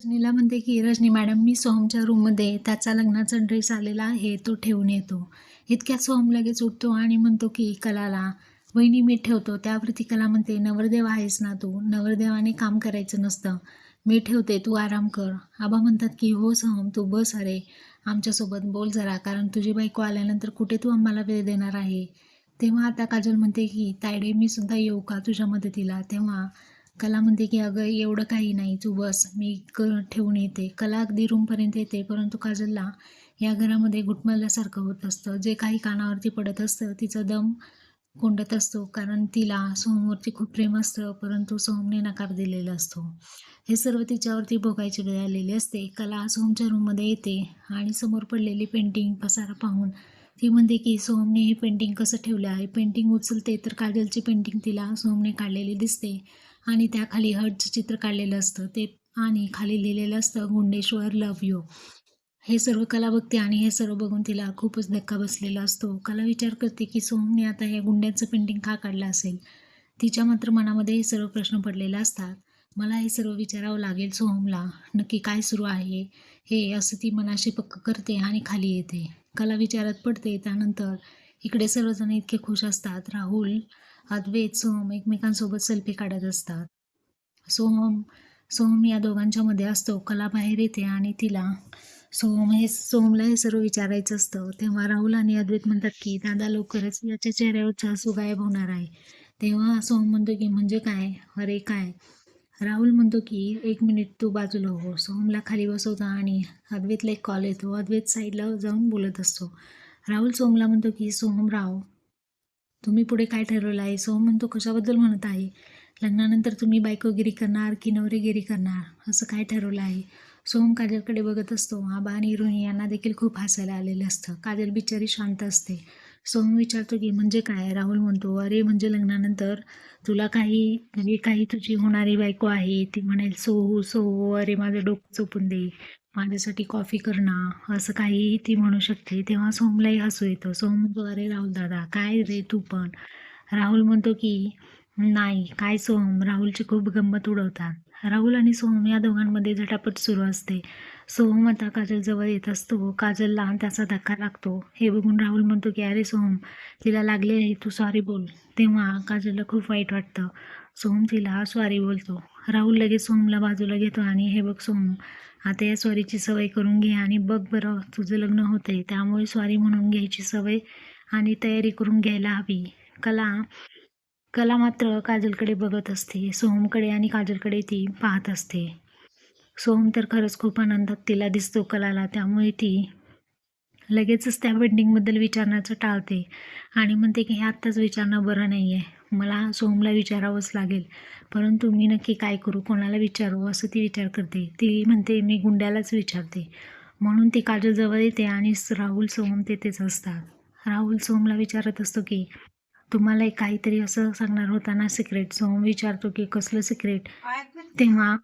रजनीला म्हणते की रजनी मॅडम मी सोहमच्या रूममध्ये त्याचा लग्नाचा ड्रेस आलेला आहे तो ठेवून येतो. इतक्यात सोहम लगेच उठतो आणि म्हणतो की कलाला वहिनी मी ठेवतो. त्यावरती कला म्हणते नवरदेव आहेस ना तू? नवरदेवाने काम करायचं नसतं. मी ठेवते तू आराम कर. आबा म्हणतात की हो सोहम तू बस अरे. आमच्यासोबत बोल जरा कारण तुझी बायको आल्यानंतर कुठे तू आम्हाला वेळ देणार आहे? तेव्हा आता काजल म्हणते की तायडे मी सुद्धा येऊ का तुझ्या मदतीला? तेव्हा कला म्हणते की अगं एवढं काही नाही तू बस मी क ठेवून येते. कला अगदी रूमपर्यंत येते परंतु काजलला या घरामध्ये घुटमळल्यासारखं होत असतं. जे काही कानावरती पडत असतं तिचं दम कोंडत असतो कारण तिला सोमवरती खूप प्रेम असतं परंतु सोमने नकार दिलेला असतो. हे सर्व तिच्यावरती भोगायची वेळ आलेली असते. कला सोमच्या रूममध्ये येते आणि समोर पडलेली पेंटिंग पसारा पाहून ती म्हणते की सोमने हे पेंटिंग कसं ठेवलं आहे? पेंटिंग उचलते तर काजलची पेंटिंग तिला सोमने काढलेली दिसते. आणि त्याखाली हर्टचं चित्र काढलेलं असतं. ते आणि खाली लिहिलेलं असतं गुंडेश्वर लव यू. हे सर्व कला बघते आणि हे सर्व बघून तिला खूपच धक्का बसलेला असतो. कला विचार करते की सोहमने आता हे गुंड्यांचं पेंटिंग का काढलं असेल? तिच्या मात्र मनामध्ये हे सर्व प्रश्न पडलेले असतात. मला हे सर्व विचारावं लागेल सोहमला नक्की काय सुरू आहे? हे असं ती मनाशी पक्क करते आणि खाली येते. कला विचारात पडते. त्यानंतर इकडे सर्वजण इतके खुश असतात. राहुल अद्वैत सोहम एकमेकांसोबत सेल्फी काढत असतात. सोहम सोहम या दोघांच्या मध्ये असतो. कला बाहेर येते आणि तिला सोहम हे सोहमला हे सर्व विचारायचं असतं. तेव्हा राहुल आणि अद्वैत म्हणतात की दादा लवकरच याच्या चेहऱ्यावरचा हसू गायब होणार आहे. तेव्हा सोहम म्हणतो की म्हणजे काय? अरे काय? राहुल म्हणतो की एक मिनिट तू बाजूला हो. सोहमला खाली बसवता आणि अद्वैतला एक कॉल येतो. अद्वैत साईडला जाऊन बोलत असतो. राहुल सोहमला म्हणतो की सोहमराव तुम्ही पुढे काय ठरवलं आहे? सो म्हणतो कशाबद्दल म्हणत आहे? लग्नानंतर तुम्ही बायकोगिरी करणार की नवरेगिरी करणार? असं काय ठरवलं आहे? सोहम काजलकडे बघत असतो. आबा आणि रोहिणी यांना देखील खूप हसायला आलेलं असतं. काजल बिचारी शांत असते. सोहम विचारतो की म्हणजे काय? राहुल म्हणतो अरे म्हणजे लग्नानंतर तुला काही म्हणजे काही तुझी होणारी बायको आहे. ती म्हणेल सोहू सोहू अरे माझं डोकं चोपून दे. माझ्यासाठी कॉफी करणं असं काहीही ती म्हणू शकते. तेव्हा सोमलाही हसू येतं. सोम अरे राहुल दादा काय रे तू पण? राहुल म्हणतो की नाही काय सोहम राहुलची खूप गंमत उडवतात. राहुल आणि सोहम या दोघांमध्ये झटापट सुरू असते. सोहम आता काजलजवळ येत असतो. काजलला त्याचा धक्का लागतो. हे बघून राहुल म्हणतो की अरे सोहम तिला लागले आहे तू सॉरी बोल. तेव्हा काजलला खूप वाईट वाटतं. सोहम तिला सॉरी बोलतो. राहुल लगेच सोहमला बाजूला घेतो आणि हे बघ सोम आता या स्वारीची सवय करून घे आणि बघ बरं तुझं लग्न होते त्यामुळे स्वारी म्हणून घ्यायची सवय आणि तयारी करून घ्यायला हवी. कला कला मात्र काजलकडे बघत असते. सोहमकडे आणि काजलकडे ती पाहत असते. सोहम तर खरंच खूप आनंदात तिला दिसतो कलाला. त्यामुळे ती लगेचच त्या वेडिंगबद्दल विचारण्याचं टाळते. आणि म्हणते की हे आत्ताच विचारणं बरं नाही आहे मला सोहमला विचारावंच लागेल. परंतु मी नक्की काय करू? कोणाला विचारू? असं ती विचार करते. ती म्हणते मी गुंड्यालाच विचारते. म्हणून ती काजलजवळ येते आणि राहुल सोहम तेथेच असतात. राहुल सोहमला विचारत असतो की तुम्हाला काहीतरी असं सांगणार होता ना सिक्रेट सोहम विचारतो की कसलं सिक्रेट तेव्हा